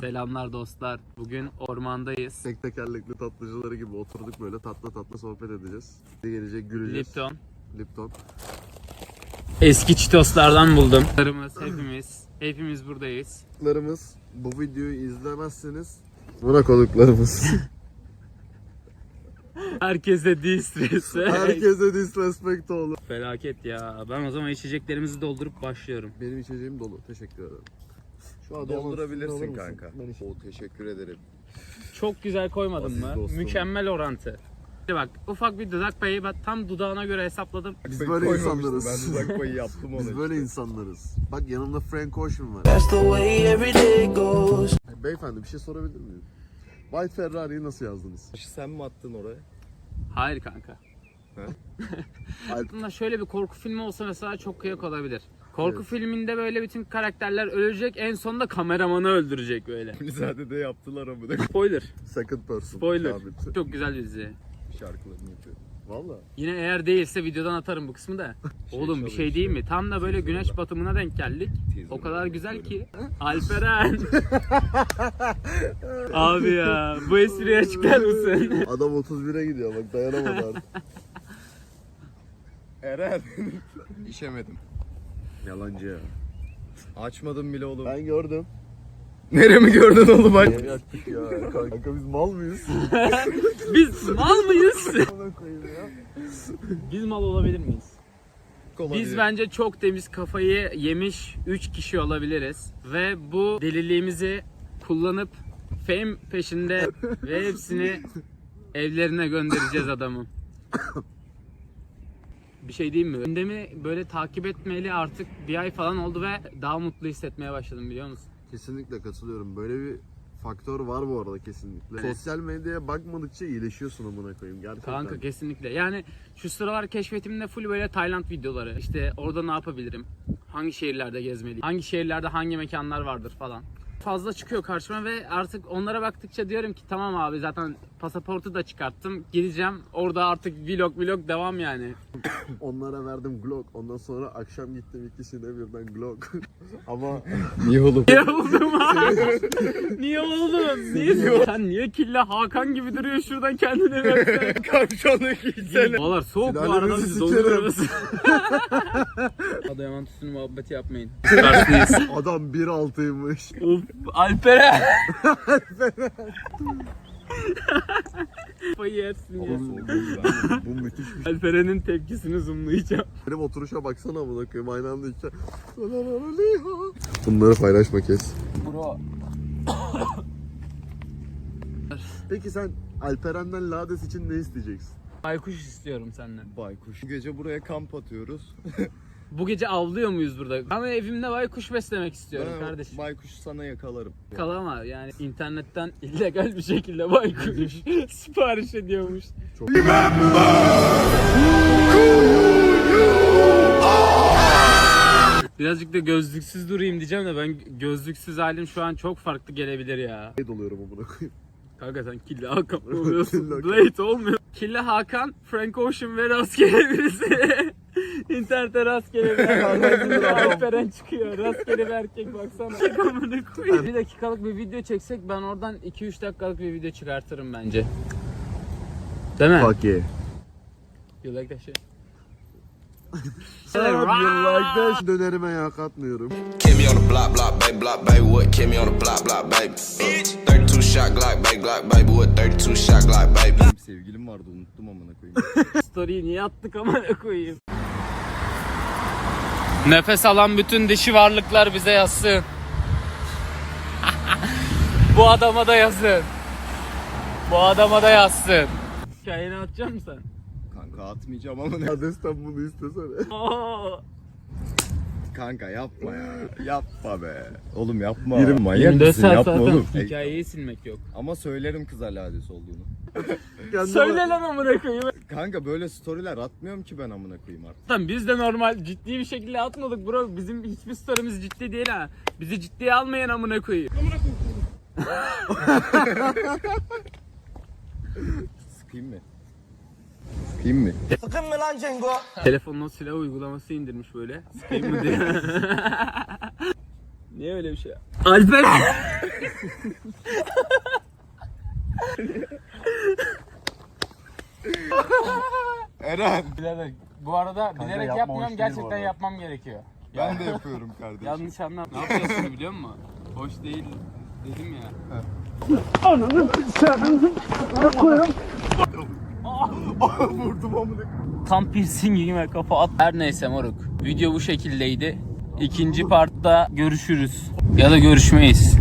Selamlar dostlar. Bugün ormandayız. Tek tekerlekli tatlıcıları gibi oturduk böyle tatlı tatlı sohbet edeceğiz. Bir gelecek güleceğiz. Lipton. Lipton. Eski çitoslardan buldum. Larımız hepimiz. Hepimiz buradayız. Konuklarımız bu videoyu izlemezseniz buna konuklarımız. Herkese disrespect. Herkese disrespect olur. Felaket ya. Ben o zaman içeceklerimizi doldurup başlıyorum. Benim içeceğim dolu. Teşekkür ederim. Şu an Doldurabilirsin kanka. O teşekkür ederim. Çok güzel koymadın Aziz mı? dostum. Mükemmel orantı. Şimdi bak ufak bir dudak payı ben tam dudağına göre hesapladım. Biz Ben böyle koymamıştım, insanlarız. Ben dudak payı yaptım ona. Biz böyle insanlarız. Bak yanımda Frank Ocean var. That's the way every day goes. Beyefendi bir şey sorabilir miyim? White Ferrari'yi nasıl yazdınız? Sen mi attın oraya? Hayır kanka. Aslında şöyle bir korku filmi olsa mesela çok kıyak olabilir. Korku Evet. filminde böyle bütün karakterler ölecek en sonunda kameramanı öldürecek böyle. Zaten de yaptılar ama da Spoiler. second person. Spoiler. Sabit. Çok güzel bir dizi. şarkılarını yapıyor. Valla. Yine eğer değilse videodan atarım bu kısmı da. Oğlum bir şey değil mi? Tam da böyle güneş batımına denk geldik. O kadar güzel ki. Alperen. Abi ya bu espriyi açıklar mısın? Adam 31'e gidiyor bak dayanamadı artık. Eren. İşemedim. Yalancı ya. Açmadım bile oğlum. Ben gördüm. Neremi gördün oğlum aç. Yaktık ya. Kanka biz mal mıyız? Biz mal mıyız? Biz mal olabilir miyiz? Biz bence çok temiz kafayı yemiş 3 kişi olabiliriz. Ve bu deliliğimizi kullanıp fame peşinde ve hepsini evlerine göndereceğiz adamın. Bir şey diyeyim mi? Gündemi böyle takip etmeli artık bir ay falan oldu ve daha mutlu hissetmeye başladım biliyor musun? Kesinlikle katılıyorum. Böyle bir faktör var bu arada kesinlikle. Sosyal medyaya bakmadıkça iyileşiyorsun amına koyayım gerçekten. Kanka kesinlikle. Yani şu sıralar keşfetimde full böyle Tayland videoları. İşte orada ne yapabilirim? Hangi şehirlerde gezmeliyim? Hangi şehirlerde hangi mekanlar vardır falan. Fazla çıkıyor karşıma ve artık onlara baktıkça diyorum ki tamam abi zaten pasaportu da çıkarttım. Gideceğim. Orada artık vlog vlog devam yani. Onlara verdim Glock. Ondan sonra akşam gittim ikisine birden Glock. Ama Niye oğlum? Niye oldum abi? niye oldum? Niye? Sen niye killa Hakan gibi duruyor şuradan kendine versene. Kavşağındaki içene. Valla soğuk bu arada biz donuyoruz. Adıyaman tütünü muhabbeti yapmayın. Karşıyız. adam 1.6'ymış. of Alperen. Kafayı yersin ya. Bu müthiş bir şey. Alperen'in tepkisini zoomlayacağım. Benim oturuşa baksana amına koyayım aynı anda iki. Bunları paylaşma kes. Bro. Peki sen Alperen'den Lades için ne isteyeceksin? Baykuş istiyorum senden. Baykuş. Gece buraya kamp atıyoruz. Bu gece avlıyor muyuz burada? Ben evimde baykuş beslemek istiyorum Ben kardeşim. Baykuş sana yakalarım. Kalama yani internetten illegal bir şekilde baykuş sipariş ediyormuş. Birazcık da gözlüksüz durayım diyeceğim de ben gözlüksüz halim şu an çok farklı gelebilir ya. şey doluyorum amına koyayım. Kanka sen Killa Hakan mı oluyorsun? Blade olmuyor. Killa Hakan, Frank Ocean ve rastgele birisi. İnternette rastgele bir. Alperen çıkıyor. Rastgele bir erkek baksana. Amına koyayım. Bir dakikalık bir video çeksek ben oradan 2-3 dakikalık bir video çıkartırım bence. Değil mi? Fuck yeah. You like that shit? Yıllarda dönerime yağ katmıyorum. Kill me on the block, block, baby, block, baby, what? Kill me on the block, block, baby. Uh, 32 shot Glock, baby, Glock, baby, what? 32 shot Glock, baby. Benim sevgilim vardı unuttum amına koyayım. Story'i niye attık amına koyayım? Nefes alan bütün dişi varlıklar bize yazsın. Bu adama da yazın. Bu adama da yazsın. Hikayeni atacak mısın sen? Kanka atmayacağım ama ne? Ladesten bunu istesene. Kanka yapma ya. Yapma be. Oğlum yapma. Yirmi- Manyak 24 mısın? saat Yapma zaten oğlum. hikayeyi silmek yok. Ama söylerim kıza lades olduğunu. Söyle lan amına koyayım. Kanka böyle storyler atmıyorum ki ben amına koyayım artık. Lan biz de normal ciddi bir şekilde atmadık bro. Bizim hiçbir story'miz ciddi değil ha. Bizi ciddiye almayan amına koyayım. Sıkayım mı? Sıkayım mı? Sakın mı lan Cengo? Telefonun o silah uygulaması indirmiş böyle. Sıkayım mı diye. Niye öyle bir şey? Alper. Eren. Birader bu arada bilerek yapma, yapmıyorum gerçekten yapmam gerekiyor. Ben de yapıyorum kardeşim. Yanlış anlam. Ne yapıyorsun biliyor musun? Hoş değil dedim ya. Vurdum amına. Tam piercingime kafa at. Her neyse moruk. Video bu şekildeydi. İkinci partta görüşürüz. Ya da görüşmeyiz.